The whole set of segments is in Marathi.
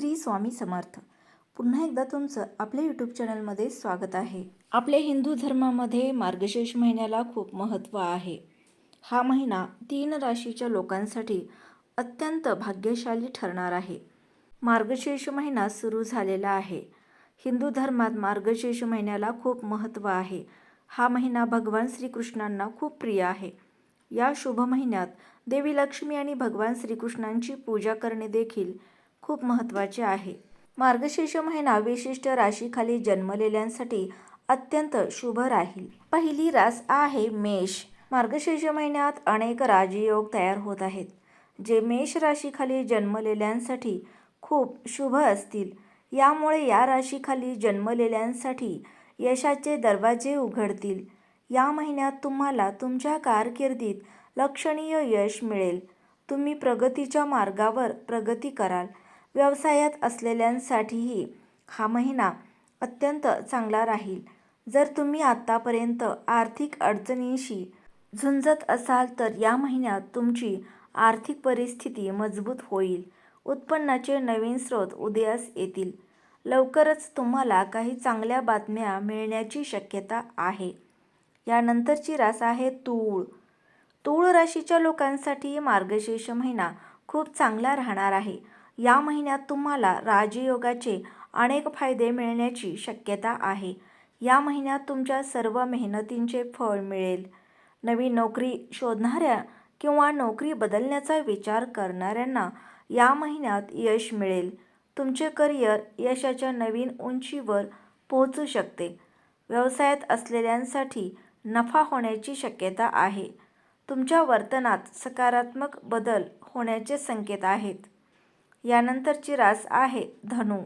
श्री स्वामी समर्थ. पुन्हा एकदा तुमचं आपल्या यूट्यूब चॅनलमध्ये स्वागत आहे. आपल्या हिंदू धर्मामध्ये मार्गशीर्ष महिन्याला खूप महत्त्व आहे. हा महिना तीन राशीच्या लोकांसाठी अत्यंत भाग्यशाली ठरणार आहे. मार्गशीर्ष महिना सुरू झालेला आहे. हिंदू धर्मात मार्गशीर्ष महिन्याला खूप महत्त्व आहे. हा महिना भगवान श्रीकृष्णांना खूप प्रिय आहे. या शुभ महिन्यात देवी लक्ष्मी आणि भगवान श्रीकृष्णांची पूजा करणे देखील खूप महत्त्वाचे आहे. मार्गशीर्ष महिना विशिष्ट राशीखाली जन्मलेल्यांसाठी अत्यंत शुभ राहील. पहिली रास आहे मेष. मार्गशीर्ष महिन्यात अनेक राजयोग तयार होत आहेत जे मेष राशीखाली जन्मलेल्यांसाठी खूप शुभ असतील. यामुळे या राशीखाली जन्मलेल्यांसाठी यशाचे दरवाजे उघडतील. या महिन्यात तुम्हाला तुमच्या कारकिर्दीत लक्षणीय यश मिळेल. तुम्ही प्रगतीच्या मार्गावर प्रगती कराल. व्यवसायात असलेल्यांसाठीही हा महिना अत्यंत चांगला राहील. जर तुम्ही आत्तापर्यंत आर्थिक अडचणींशी झुंजत असाल तर या महिन्यात तुमची आर्थिक परिस्थिती मजबूत होईल. उत्पन्नाचे नवीन स्रोत उदयास येतील. लवकरच तुम्हाला काही चांगल्या बातम्या मिळण्याची शक्यता आहे. यानंतरची रास आहे तूळ. तूळ राशीच्या लोकांसाठी मार्गशीर्ष महिना खूप चांगला राहणार आहे. या महिन्यात तुम्हाला राजयोगाचे अनेक फायदे मिळण्याची शक्यता आहे. या महिन्यात तुमच्या सर्व मेहनतींचे फळ मिळेल. नवी नोकरी शोधणाऱ्या किंवा नोकरी बदलण्याचा विचार करणाऱ्यांना या महिन्यात यश मिळेल. तुमचे करिअर यशाच्या नवीन उंचीवर पोहोचू शकते. व्यवसायात असलेल्यांसाठी नफा होण्याची शक्यता आहे. तुमच्या वर्तनात सकारात्मक बदल होण्याचे संकेत आहेत. यानंतरची रास आहे धनु.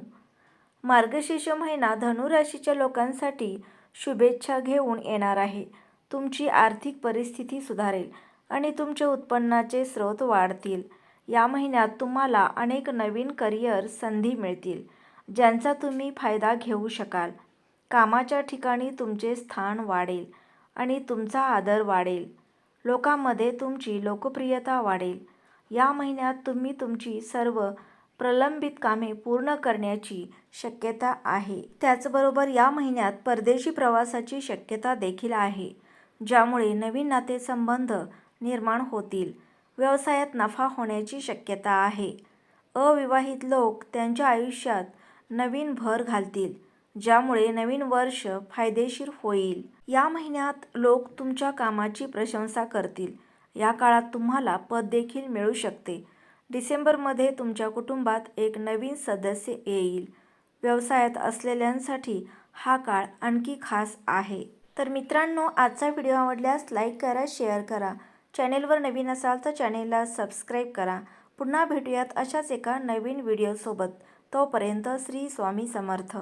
मार्गशीर्ष महिना धनु राशीच्या लोकांसाठी शुभेच्छा घेऊन येणार आहे. तुमची आर्थिक परिस्थिती सुधारेल आणि तुमचे उत्पन्नाचे स्रोत वाढतील. या महिन्यात तुम्हाला अनेक नवीन करिअर संधी मिळतील ज्यांचा तुम्ही फायदा घेऊ शकाल. कामाच्या ठिकाणी तुमचे स्थान वाढेल आणि तुमचा आदर वाढेल. लोकांमध्ये तुमची लोकप्रियता वाढेल. या महिन्यात तुम्ही तुमची सर्व प्रलंबित कामे पूर्ण करण्याची शक्यता आहे. त्याचबरोबर या महिन्यात परदेशी प्रवासाची शक्यता देखील आहे ज्यामुळे नवीन नातेसंबंध निर्माण होतील. व्यवसायात नफा होण्याची शक्यता आहे. अविवाहित लोक त्यांच्या आयुष्यात नवीन भर घालतील ज्यामुळे नवीन वर्ष फायदेशीर होईल. या महिन्यात लोक तुमच्या कामाची प्रशंसा करतील या काळात तुम्हाला पद देखील मिळू शकते. डिसेंबरमध्ये तुमच्या कुटुंबात एक नवीन सदस्य येईल. व्यवसायात असलेल्यांसाठी हा काळ आणखी खास आहे. तर मित्रांनो आजचा व्हिडिओ आवडल्यास लाईक करा शेअर करा. चॅनेलवर नवीन असाल तर चॅनेलला सबस्क्राईब करा. पुन्हा भेटूयात अशाच एका नवीन व्हिडिओसोबत. तोपर्यंत श्री स्वामी समर्थ.